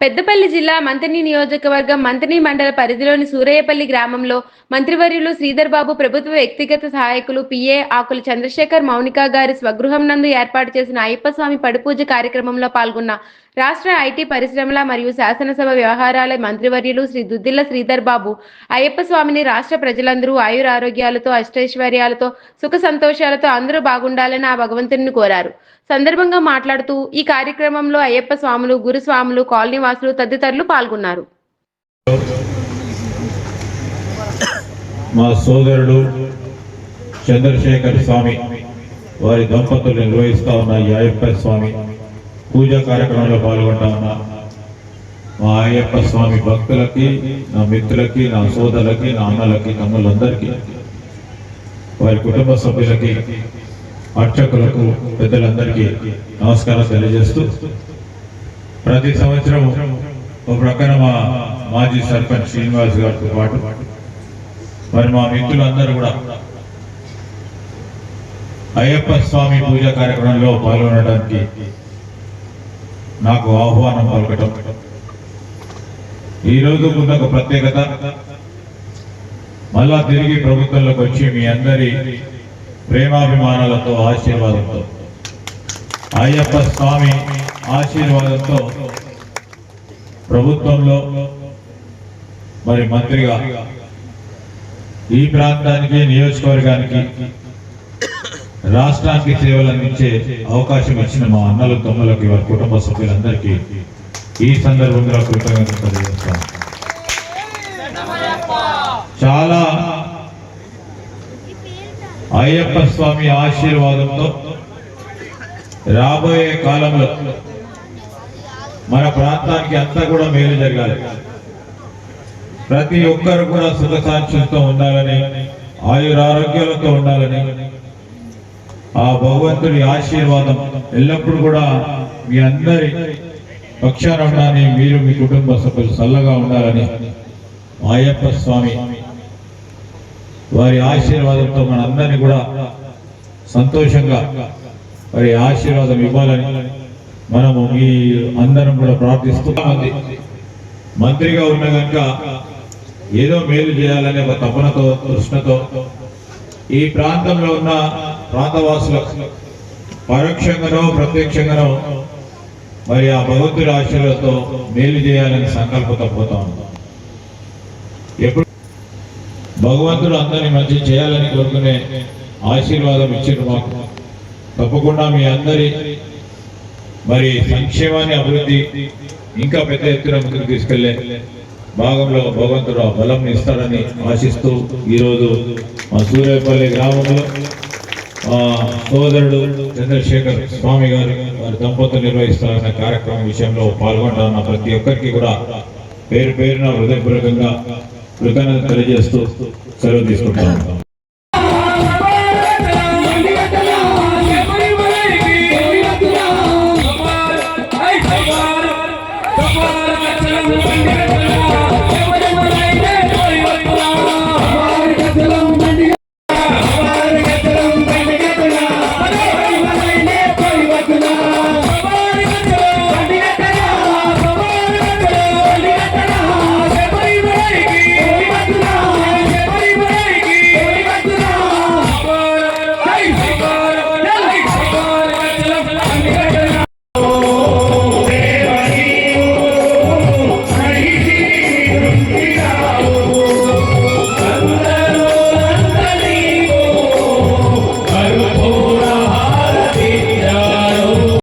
పెద్దపల్లి జిల్లా మంతని నియోజకవర్గం మంతని మండల పరిధిలోని సూరయ్యపల్లి గ్రామంలో మంత్రివర్యులు శ్రీధర్ బాబు ప్రభుత్వ వ్యక్తిగత సహాయకులు పిఏ ఆకుల చంద్రశేఖర్ మౌనిక గారి స్వగృహం నందు ఏర్పాటు చేసిన అయ్యప్ప స్వామి పడిపూజ కార్యక్రమంలో పాల్గొన్న రాష్ట్ర ఐటీ పరిశ్రమల మరియు శాసనసభ వ్యవహారాల మంత్రివర్యులు శ్రీ దుద్దిల్ల శ్రీధర్ బాబు అయ్యప్ప స్వామిని రాష్ట్ర ప్రజలందరూ ఆయురారోగ్యాలతో అష్టైశ్వర్యాలతో సుఖ సంతోషాలతో అందరూ బాగుండాలని ఆ భగవంతుని కోరారు. సందర్భంగా మాట్లాడుతూ ఈ కార్యక్రమంలో అయ్యప్ప స్వాములు గురుస్వాములు కాలనీ వాసులు తదితరులు పాల్గొన్నారు. మా సోదరుడు చంద్రశేఖర్ స్వామి వారి దంపతులు నిర్వహిస్తా ఉన్న అయ్యప్ప స్వామి పూజా కార్యక్రమంలో పాల్గొంటా ఉన్నా. మా అయ్యప్ప స్వామి భక్తులకి నా మిత్రులకి నా సోదరులకి నా అన్నలకి తమ్ముళ్ళందరికీ వారి కుటుంబ సభ్యులకి అర్చకులకు పెద్దలందరికీ నమస్కారం తెలియజేస్తూ ప్రతి సంవత్సరం ఒక ప్రక్కన మా మాజీ సర్పంచ్ శ్రీనివాస్ గారితో పాటు మరి మా మిత్రులందరూ కూడా అయ్యప్ప స్వామి పూజ కార్యక్రమంలో పాల్గొనడానికి నాకు ఆహ్వానం పలకటం. ఈరోజు రోజు ఒక ప్రత్యేకత. మళ్ళా తిరిగి ప్రభుత్వంలోకి వచ్చి మీ అందరి ప్రేమాభిమానాలతో ఆశీర్వాదంతో. అయ్యప్ప స్వామి ఆశీర్వాదంతో ప్రభుత్వంలో మరి మంత్రిగా ఈ ప్రాంతానికి నియోజకవర్గానికి రాష్ట్రానికి సేవలు అందించే అవకాశం ఇచ్చిన మా అన్నలు తమ్ములకి వారి కుటుంబ సభ్యులందరికీ ఈ సందర్భంగా కృతజ్ఞతలు చాలా అయ్యప్ప స్వామి ఆశీర్వాదంతో రాబోయే కాలంలో మన ప్రాంతానికి అంతా కూడా మేలు జరగాలి. ప్రతి ఒక్కరు కూడా సుఖ సాక్షులతో ఉండాలని ఆయురారోగ్యాలతో ఉండాలని ఆ భగవంతుడి ఆశీర్వాదం ఎల్లప్పుడూ కూడా మీ అందరి పక్షాన ఉండాలని మీరు మీ కుటుంబ సభ్యులు చల్లగా ఉండాలని మాయప్ప స్వామి వారి ఆశీర్వాదంతో మన అందరినీ కూడా సంతోషంగా వారి ఆశీర్వాదం ఇవ్వాలని మనము మీ అందరం కూడా ప్రార్థిస్తున్నామంది మంత్రిగా ఉన్న కనుక ఏదో మేలు చేయాలనే ఒక తపనతో తృష్ణతో ఈ ప్రాంతంలో ఉన్న ప్రాంతవాసులకు పరోక్షంగానో ప్రత్యక్షంగానో మరి ఆ భగవంతుడి ఆశీర్వాదంతో మేలు చేయాలని సంకల్పంతో పోతా ఉన్నాం. ఎప్పుడు భగవంతుడు అందరినీ మంచి చేయాలని కోరుకునే ఆశీర్వాదం ఇచ్చిండు మాకు. తప్పకుండా మీ అందరి మరి సంక్షేమాన్ని అభివృద్ధి ఇంకా పెద్ద ఎత్తున ముందుకు తీసుకెళ్ళే భాగంలో భగవంతుడు ఆ బలం ఇస్తాడని ఆశిస్తూ ఈరోజు మా సూర్యపల్లి గ్రామంలో మా సోదరుడు చంద్రశేఖర్ స్వామి గారు వారి దంపతులు నిర్వహిస్తున్న కార్యక్రమం విషయంలో పాల్గొంటున్న ప్రతి ఒక్కరికి కూడా పేరు పేరున హృదయపూర్వకంగా కృతజ్ఞత తెలియజేస్తూ సెలవు తీసుకుంటాను